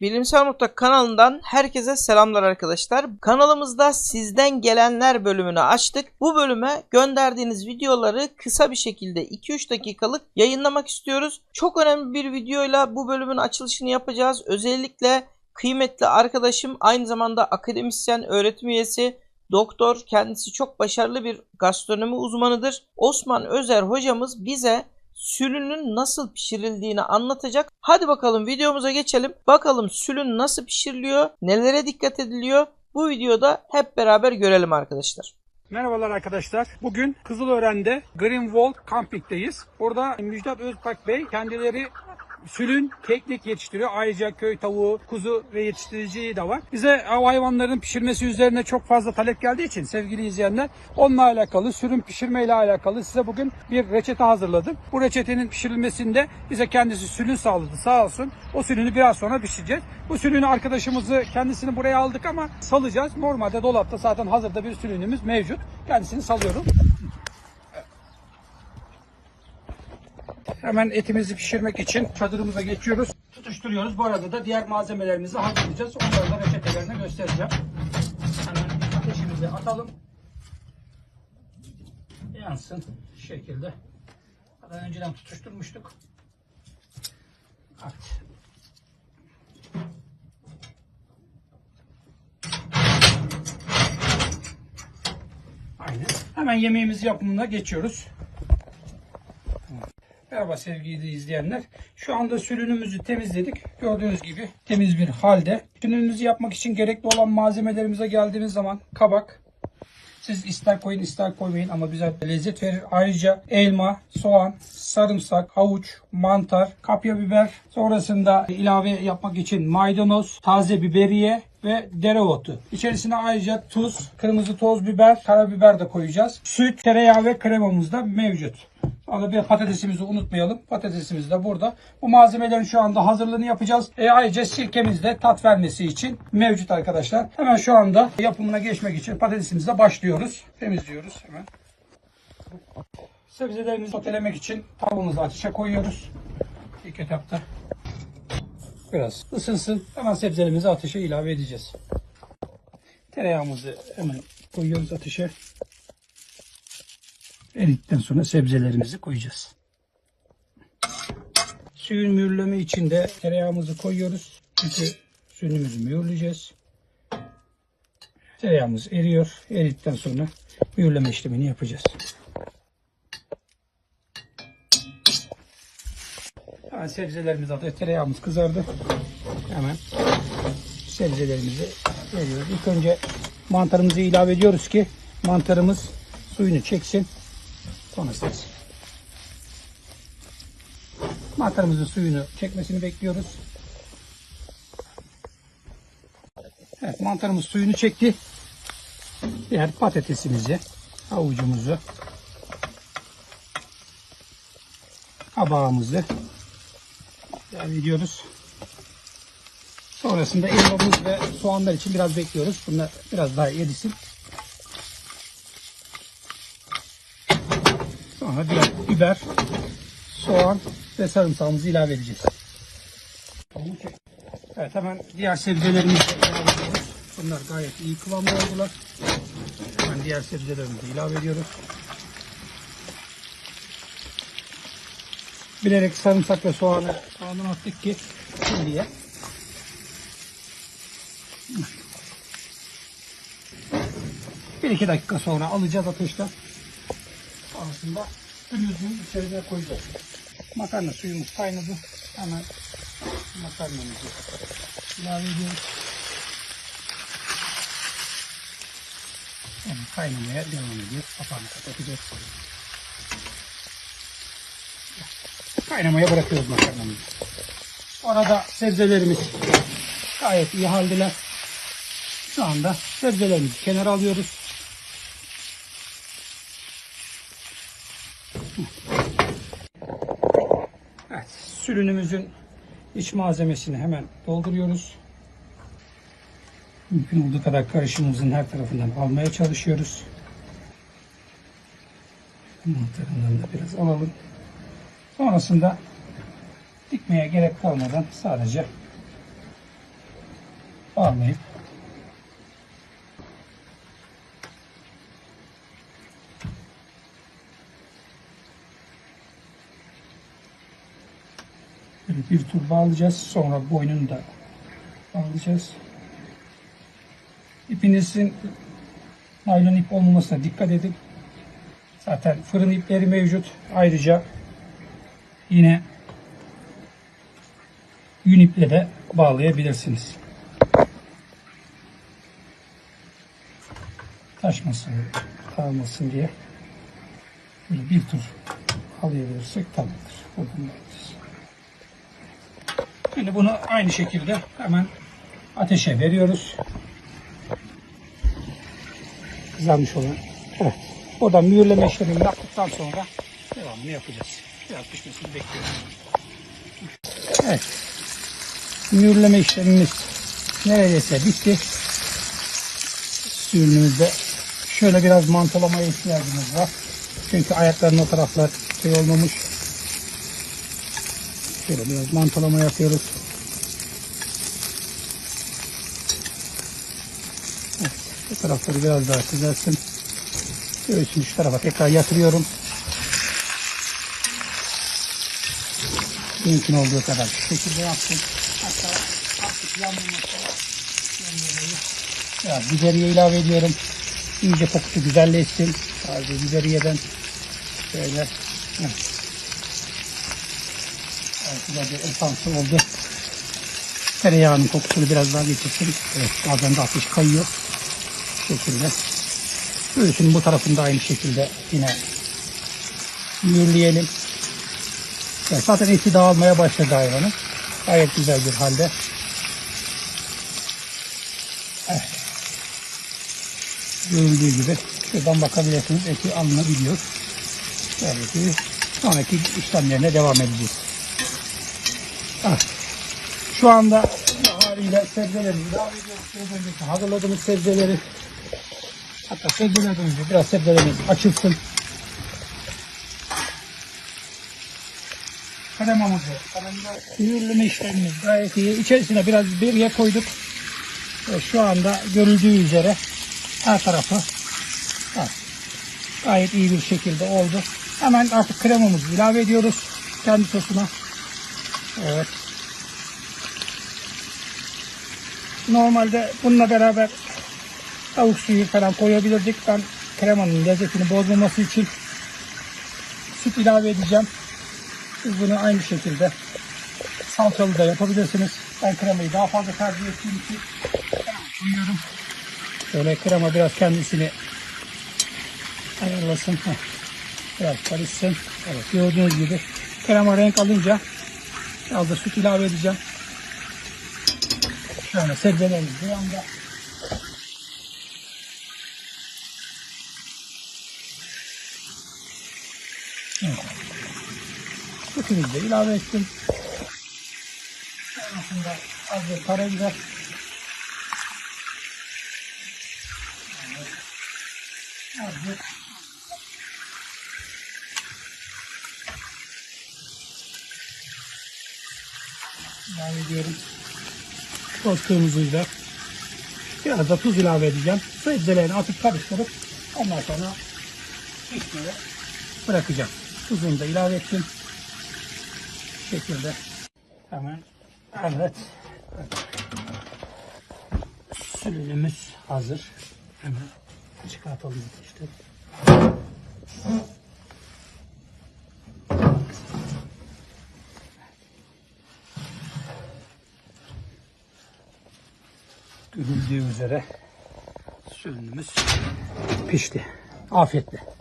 Bilimsel Mutlak kanalından herkese selamlar arkadaşlar. Kanalımızda sizden gelenler bölümünü açtık. Bu bölüme gönderdiğiniz videoları kısa bir şekilde 2-3 dakikalık yayınlamak istiyoruz. Çok önemli bir videoyla bu bölümün açılışını yapacağız. Özellikle kıymetli arkadaşım aynı zamanda akademisyen, öğretim üyesi, doktor, kendisi çok başarılı bir gastronomi uzmanıdır. Osman Özer hocamız bize sülünün nasıl pişirildiğini anlatacak. Hadi bakalım videomuza geçelim. Bakalım sülün nasıl pişiriliyor, nelere dikkat ediliyor. Bu videoda hep beraber görelim arkadaşlar. Merhabalar arkadaşlar. Bugün Kızılören'de Green Wall Camping'deyiz. Burada Müjdat Özbak Bey kendileri sülün keklik yetiştiriyor. Ayrıca köy tavuğu, kuzu ve yetiştiriciliği de var. Bize av hayvanların pişirmesi üzerine çok fazla talep geldiği için sevgili izleyenler onunla alakalı, sülün pişirmeyle alakalı size bugün bir reçete hazırladım. Bu reçetenin pişirilmesinde bize kendisi sülün sağladı sağ olsun. O sülünü biraz sonra pişireceğiz. Bu sülünü arkadaşımızı kendisini buraya aldık ama salacağız. Normalde dolapta zaten hazırda bir sülünümüz mevcut. Kendisini salıyorum. Hemen etimizi pişirmek için çadırımıza geçiyoruz. Tutuşturuyoruz. Bu arada da diğer malzemelerimizi hazırlayacağız. Onları da reçetelerini göstereceğim. Hemen ateşimizi atalım. Yansın şu şekilde. Daha önceden tutuşturmuştuk. Evet. Aynen. Hemen yemeğimizi yapımına geçiyoruz. Merhaba sevgili izleyenler. Şu anda sürünümüzü temizledik. Gördüğünüz gibi temiz bir halde. Sürünümüzü yapmak için gerekli olan malzemelerimize geldiğimiz zaman kabak. Siz ister koyun ister koymayın ama bize lezzet verir. Ayrıca elma, soğan, sarımsak, havuç, mantar, kapya biber. Sonrasında ilave yapmak için maydanoz, taze biberiye ve dereotu. İçerisine ayrıca tuz, kırmızı toz biber, karabiber de koyacağız. Süt, tereyağı ve kremamız da mevcut. Sonra bir patatesimizi unutmayalım. Patatesimiz de burada. Bu malzemelerin şu anda hazırlığını yapacağız. E, ayrıca sirkemiz de tat vermesi için mevcut arkadaşlar. Hemen şu anda yapımına geçmek için patatesimizle başlıyoruz. Temizliyoruz hemen. Sebzelerimizi sotelemek için tavuğumuzu ateşe koyuyoruz. İlk etapta biraz ısınsın. Hemen sebzelerimizi ateşe ilave edeceğiz. Tereyağımızı hemen koyuyoruz ateşe. Eridikten sonra sebzelerimizi koyacağız. Suyun mühürleme için de tereyağımızı koyuyoruz. Çünkü suyumuzu mühürleyeceğiz. Tereyağımız eriyor. Eridikten sonra mühürleme işlemini yapacağız. Hemen sebzelerimiz adı tereyağımız kızardı. Hemen sebzelerimizi veriyoruz. İlk önce mantarımızı ilave ediyoruz ki mantarımız suyunu çeksin. Sonrasında mantarımızın suyunu çekmesini bekliyoruz. Evet mantarımız suyunu çekti. Diğer patatesimizi, havucumuzu, kabağımızı ilave ediyoruz. Sonrasında elmamız ve soğanlar için biraz bekliyoruz. Bunlar biraz daha erisin. Sonra diğer biber, soğan ve sarımsağımızı ilave edeceğiz. Evet hemen diğer sebzelerimizi ilave ediyoruz. Bunlar gayet iyi kıvamda oldular. Hemen diğer sebzelerimizi ilave ediyoruz. Bilerek sarımsak ve soğanı soğandan attık ki şimdiye. Bir iki dakika sonra alacağız ateşten. Sonrasında suyumuzun içerisine koyacağız. Makarna suyumuz kaynadı. Hemen makarnamızı ilave ediyoruz. Yani kaynamaya devam ediyor. Kapağını kapatacağız. Kaynamaya bırakıyoruz makarnamızı. Orada sebzelerimiz gayet iyi haldeler. Şu anda sebzelerimizi kenara alıyoruz. Evet, sürünümüzün iç malzemesini hemen dolduruyoruz. Mümkün olduğu kadar karışımımızın her tarafından almaya çalışıyoruz. Mantarından da biraz alalım. Sonrasında dikmeye gerek kalmadan sadece bağlayıp bir tur bağlayacağız. Sonra boynunu da bağlayacağız. İpinizin naylon ip olmamasına dikkat edin. Zaten fırın ipleri mevcut. Ayrıca yine yün iple de bağlayabilirsiniz. Taşmasın, kalmasın diye bir tur bağlayabilirsek tamamdır. Buradan bağlayacağız. Şimdi bunu aynı şekilde hemen ateşe veriyoruz. Kızarmış olan. Evet. Oradan mühürleme işlemini yaptıktan sonra devamını yapacağız. Biraz pişmesini bekliyoruz. Evet. Mühürleme işlemimiz neredeyse bitti. Sürünümüzde şöyle biraz mantolamaya ihtiyacımız var. Çünkü ayakların o taraflar şey olmamış. Şöyle biraz mantolama yapıyoruz. Evet, bu tarafları biraz daha kızarsın. Şöyle şimdi şu tarafa tekrar yatırıyorum. Mümkün olduğu kadar şu şekilde yaptım. Hatta artık yanmaması Biraz biberiye ilave ediyorum. İyice kokusu güzelleşsin. Sadece biberiyeden şöyle. Evet, güzel bir esansı oldu. Tereyağının kokusunu biraz daha getirsin. Evet, bazen de ateş kayıyor. Bu şekilde. Göğsünün bu tarafında aynı şekilde yine mühürleyelim. Evet, zaten eti dağılmaya başladı hayvanın. Gayet güzel bir halde. Evet. Görüldüğü gibi şuradan bakabilirsiniz eti alınabiliyor. Böylece sonraki işlemlerine devam edeceğiz. Şu anda haliyle sebzelerimizi önceki hazırladığımız sebzeleri hatta sebzelerden biraz sebzelerimiz açılsın. Kremamızı, mühürleme işlemimiz gayet iyi. İçerisine biraz biberiye koyduk. Ve şu anda görüldüğü üzere her tarafı gayet iyi bir şekilde oldu. Hemen artık kremamızı ilave ediyoruz kendi sosuna. Evet. Normalde bununla beraber tavuk suyu falan koyabilirdik. Ben kremanın lezzetini bozmaması için süt ilave edeceğim. Siz bunu aynı şekilde salçalı da yapabilirsiniz. Ben kremayı daha fazla tercih ettiğim için koyuyorum. Şöyle krema biraz kendisini ayarlasın. Biraz karışsın. Evet gördüğünüz gibi krema renk alınca biraz da süt ilave edeceğim. Şöyle sebzelerimiz bir anda. Sütümüzü de ilave ettim. Sonrasında az bir karabiber. Az bir ilave ediyorum. Toz kırmızıyla biraz da tuz ilave edeceğim. Sebzelerini atıp karıştırıp ondan sonra pişmeye bırakacağım. Tuzunu da ilave ettim. Bu şekilde hemen evet. Sülünümüz hazır. Hemen çıkartalım işte. Görüldüğü üzere sülünümüz pişti. Afiyetle.